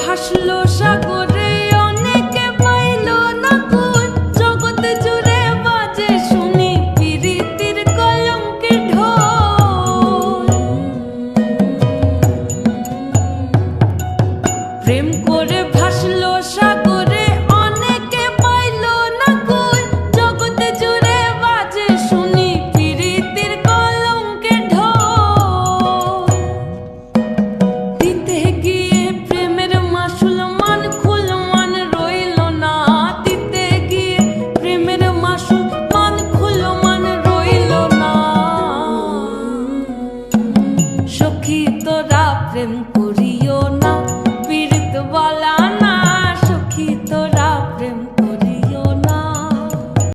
ভাসলো সাগরে। তোরা প্রেম করিও।